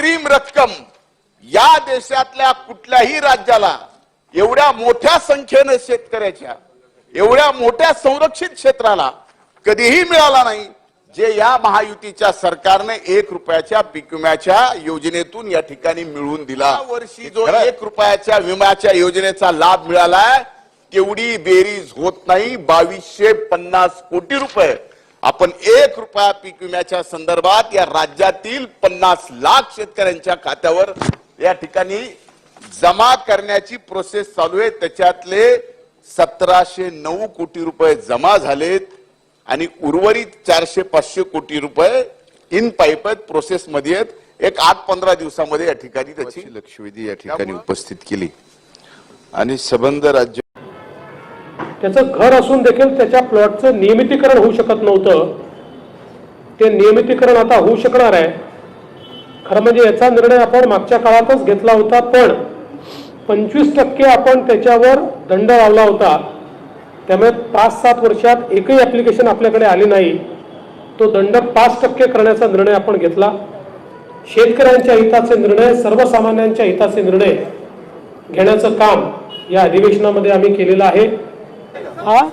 अग्रिम रक्कम या देशातल्या कुठल्याही राज्याला एवढ्या मोठ्या संख्येने शेतकऱ्याच्या एवढ्या मोठ्या संरक्षित क्षेत्राला कधीही मिळाला नाही जे या महायुतीच्या सरकारने एक रुपयाच्या पीक विम्याच्या योजनेतून या ठिकाणी मिळवून दिला. वर्षी जो एक रुपयाच्या विम्याच्या योजनेचा लाभ मिळालाय तेवढी बेरीज होत नाही. बावीसशे पन्नास कोटी रुपये आपण एक रुपया पीक विम्याच्या संदर्भात या राज्यातील पन्नास लाख शेतकऱ्यांच्या खात्यावर या ठिकाणी जमा करण्याची प्रोसेस चालू आहे. त्याच्यातले सतराशे नऊ कोटी रुपये जमा झालेत आणि उर्वरित चारशे पाचशे कोटी रुपये इन पाईप आहेत प्रोसेस मध्ये आहेत. एक आठ पंधरा दिवसामध्ये या ठिकाणी त्याची लक्षवेधी या ठिकाणी उपस्थित केली. आणि संबंध राज्य त्याचं घर असून देखील त्याच्या प्लॉटचं नियमितीकरण होऊ शकत नव्हतं. ते नियमितीकरण आता होऊ शकणार आहे. खरं म्हणजे याचा निर्णय आपण मागच्या काळातच घेतला होता पण पंचवीस टक्के आपण त्याच्यावर दंड लावला होता. त्यामुळे पाच सात वर्षात एकही ॲप्लिकेशन आपल्याकडे आली नाही. तो दंड पाच टक्के करण्याचा निर्णय आपण घेतला. शेतकऱ्यांच्या हिताचे निर्णय सर्वसामान्यांच्या हिताचे निर्णय घेण्याचं काम या अधिवेशनामध्ये आम्ही केलेलं आहे. huh?